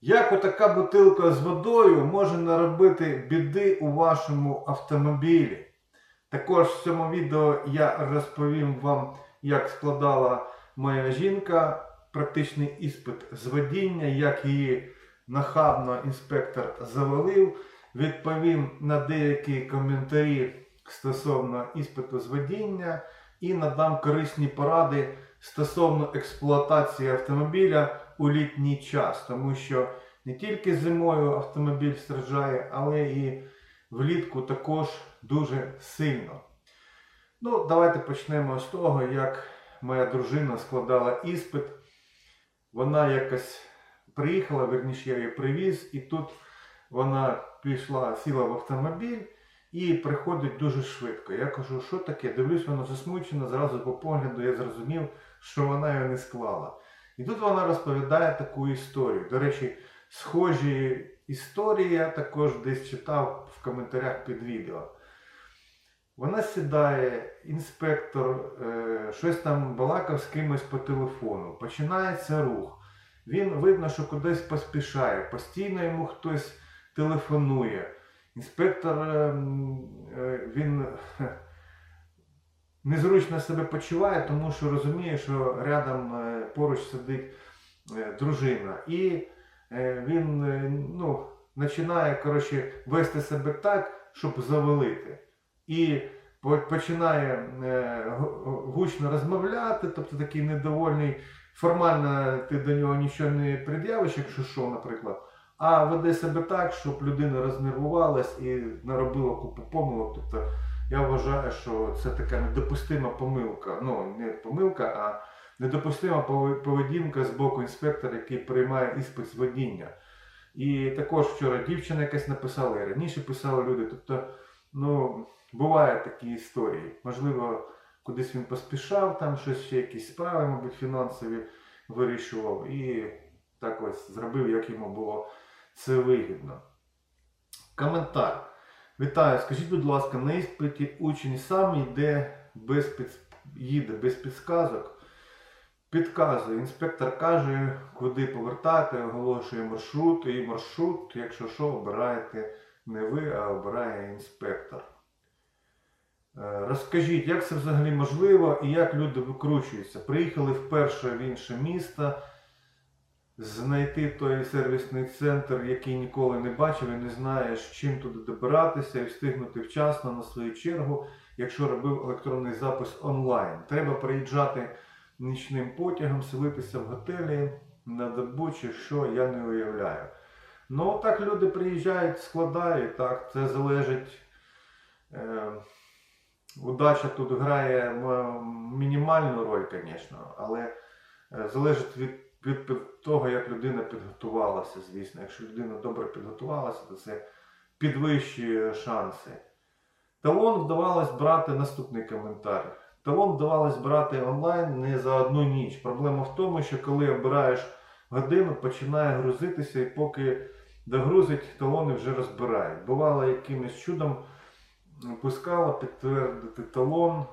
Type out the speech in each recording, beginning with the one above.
Як отака бутилка з водою може наробити біди у вашому автомобілі? Також в цьому відео я розповім вам, як складала моя жінка практичний іспит з водіння, як її нахабно інспектор завалив. Відповім на деякі коментарі стосовно іспиту з водіння і надам корисні поради стосовно експлуатації автомобіля у літній час, тому що не тільки зимою автомобіль страждає, але і влітку також дуже сильно. Ну, давайте почнемо з того, як моя дружина складала іспит. Вона якось приїхала, верніше я її привіз, і тут вона пішла, сіла в автомобіль і приходить дуже швидко. Я кажу, що таке? Дивлюсь, вона засмучена, зразу по погляду я зрозумів, що вона його не склала. І тут вона розповідає таку історію. До речі, схожі історії я також десь читав в коментарях під відео. Вона сідає, інспектор е, щось там балакав з кимось по телефону. Починається рух. Він видно, що кудись поспішає. Постійно йому хтось телефонує. Інспектор е, е, він незручно себе почуває, тому що розуміє, що рядом е, поруч сидить е, дружина. І е, він ну, починає коротше, вести себе так, щоб завалити. І починає гучно розмовляти, тобто такий недовольний. Формально ти до нього нічого не пред'явиш, якщо що, наприклад, а веде себе так, щоб людина рознервувалась і наробила купу помилок. Тобто я вважаю, що це така недопустима помилка. Ну, не помилка, а недопустима поведінка з боку інспектора, який приймає іспит з водіння. І також вчора дівчина якась написала, і раніше писали люди. Тобто, ну, бувають такі історії. Можливо, кудись він поспішав, там щось ще якісь справи, мабуть, фінансові вирішував. І так ось зробив, як йому було це вигідно. Коментар. Вітаю, скажіть, будь ласка, на іспиті учень сам йде без під... їде без підсказок. Підказує, інспектор каже, куди повертати, оголошує маршрут, і маршрут, якщо що, обираєте не ви, а обирає інспектор. Е, Розкажіть, як це взагалі можливо і як люди викручуються? Приїхали вперше в інше місто, знайти той сервісний центр, який ніколи не бачив і не знаєш, чим туди добиратися і встигнути вчасно на свою чергу, якщо робив електронний запис онлайн. Треба приїжджати нічним потягом, селитися в готелі на добу чи що, я не уявляю. Ну, так люди приїжджають, складають, так, це залежить. Е, удача тут грає мінімальну роль, звісно, але е, залежить від, від, того, як людина підготувалася, звісно. Якщо людина добре підготувалася, то це підвищує шанси. Талон вдавалось брати наступний коментар. Талон вдавалось брати онлайн не за одну ніч. Проблема в тому, що коли обираєш годину, починає грузитися, і поки догрузить, талони вже розбирають. Бувало якимось чудом пускала підтвердити талон,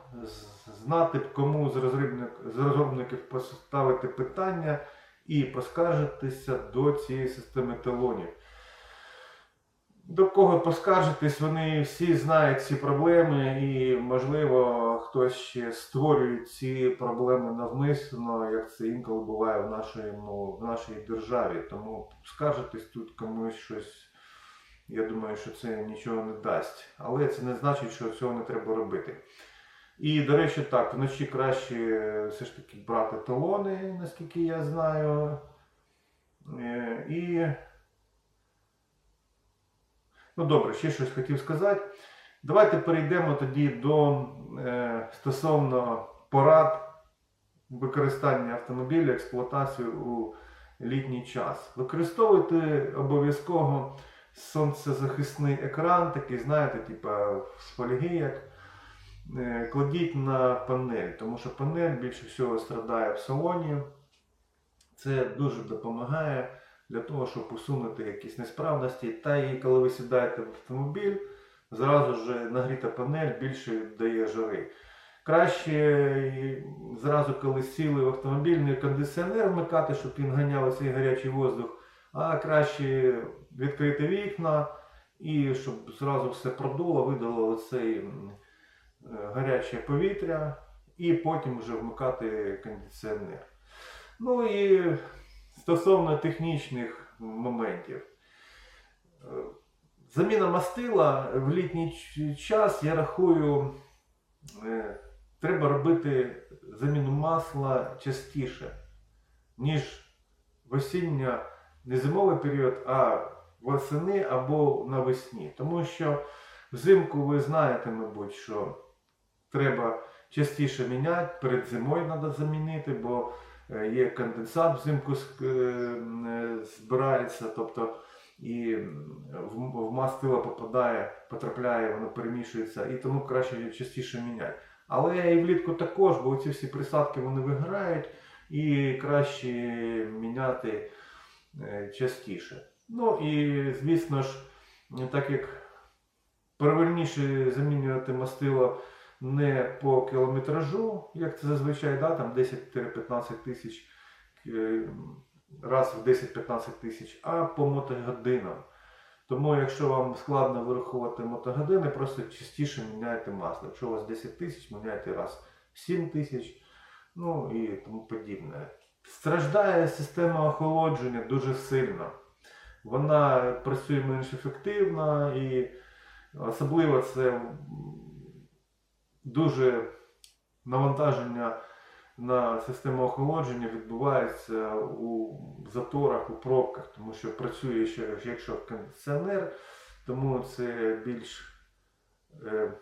знати кому з розробників поставити питання і поскаржитися до цієї системи талонів. До кого поскаржитись, вони всі знають ці проблеми, і, можливо, хтось ще створює ці проблеми навмисно, як це інколи буває в, нашому, в нашій державі. Тому скаржитись тут комусь щось, я думаю, що це нічого не дасть. Але це не значить, що цього не треба робити. І, до речі, так, вночі краще е, все ж таки брати талони, наскільки я знаю. Е, І Ну добре, ще щось хотів сказати. Давайте перейдемо тоді до е, стосовно порад використання автомобіля, експлуатації у літній час. Використовуйте обов'язково сонцезахисний екран, такий, знаєте, типа з фольги, як е, кладіть на панель, тому що панель більше всього страдає в салоні. Це дуже допомагає для того, щоб усунути якісь несправності. Та і коли ви сідаєте в автомобіль, зразу ж нагріта панель більше дає жари. Краще зразу, коли сіли в автомобіль, не кондиціонер вмикати, щоб він ганяв цей гарячий воздух, а краще відкрити вікна і щоб зразу все продуло, видало м, е, гаряче повітря, і потім вже вмикати кондиціонер. Ну і стосовно технічних моментів. Е, Заміна мастила в літній час, я рахую, е, треба робити заміну масла частіше, ніж в осіння, не зимовий період, а восени або навесні. Тому що взимку ви знаєте, мабуть, що треба частіше міняти, перед зимою треба замінити, бо е, є конденсат взимку е, е, збирається, тобто і в, мастило попадає, потрапляє, воно перемішується, і тому краще частіше міняти. Але і влітку також, бо ці всі присадки вони виграють, і краще міняти частіше. Ну і звісно ж, так як правильніше замінювати мастило не по кілометражу, як це зазвичай, да, там 10-15 тисяч е, раз в 10-15 тисяч, а по мотогодинам. Тому, якщо вам складно вирахувати мотогодини, просто частіше міняйте масло. Якщо у вас 10 тисяч, міняйте раз в 7 тисяч, ну і тому подібне. Страждає система охолодження дуже сильно. Вона працює менш ефективно і особливо це дуже навантаження на систему охолодження відбувається у заторах, у пробках, тому що працює ще якщо кондиціонер, тому це більш е,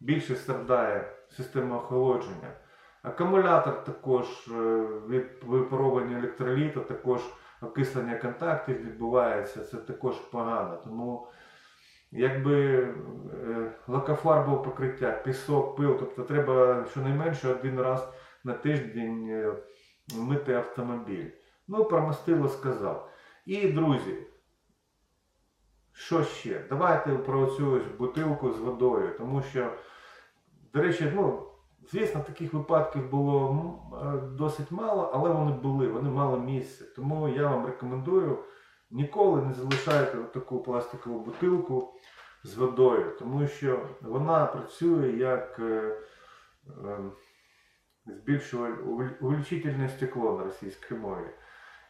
більше страждає система охолодження. Акумулятор також е, від випаровування електроліту, також окислення контактів відбувається, це також погано. Тому якби е, лакофарбове покриття, пісок, пил, тобто треба щонайменше один раз на тиждень е, мити автомобіль. Ну, про мастило сказав. І, друзі, що ще? Давайте про цю бутилку з водою, тому що, до речі, ну, звісно, таких випадків було е, досить мало, але вони були, вони мали місце. Тому я вам рекомендую ніколи не залишайте таку пластикову бутилку з водою, тому що вона працює як е, е, збільшуваль- увеличительне стекло на російській мові.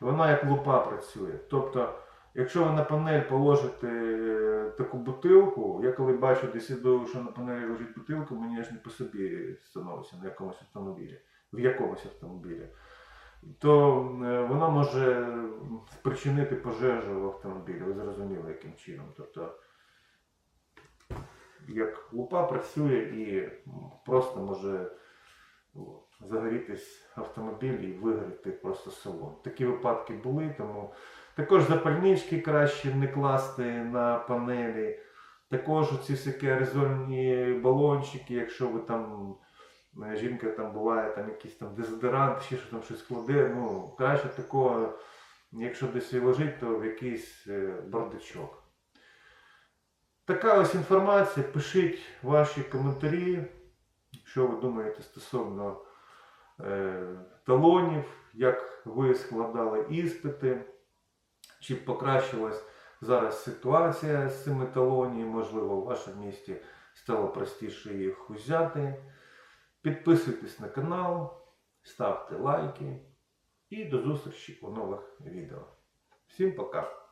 Вона як лупа працює. Тобто, якщо ви на панель положите е, таку бутилку, я коли бачу десь іду, що на панелі лежить бутилка, мені аж не по собі становиться на якомусь автомобілі, в якомусь автомобілі, то е, вона може спричинити пожежу в автомобілі. Ви зрозуміли, яким чином. Тобто, як лупа працює і просто може загорітись автомобіль і вигоріти просто салон. Такі випадки були, тому також запальнички краще не класти на панелі. Також ці всякі аерозольні балончики, якщо ви там. е, Жінка там буває там якийсь там дезодорант, ще що там щось кладе. Ну, краще такого, якщо десь і лежить, то в якийсь е, бардачок. Така ось інформація. Пишіть ваші коментарі, що ви думаєте стосовно е, талонів, як ви складали іспити, чи покращилась зараз ситуація з цими талонами, можливо, в вашому місті стало простіше їх взяти. Підписуйтесь на канал, ставте лайки і до зустрічі у нових відео. Всім пока!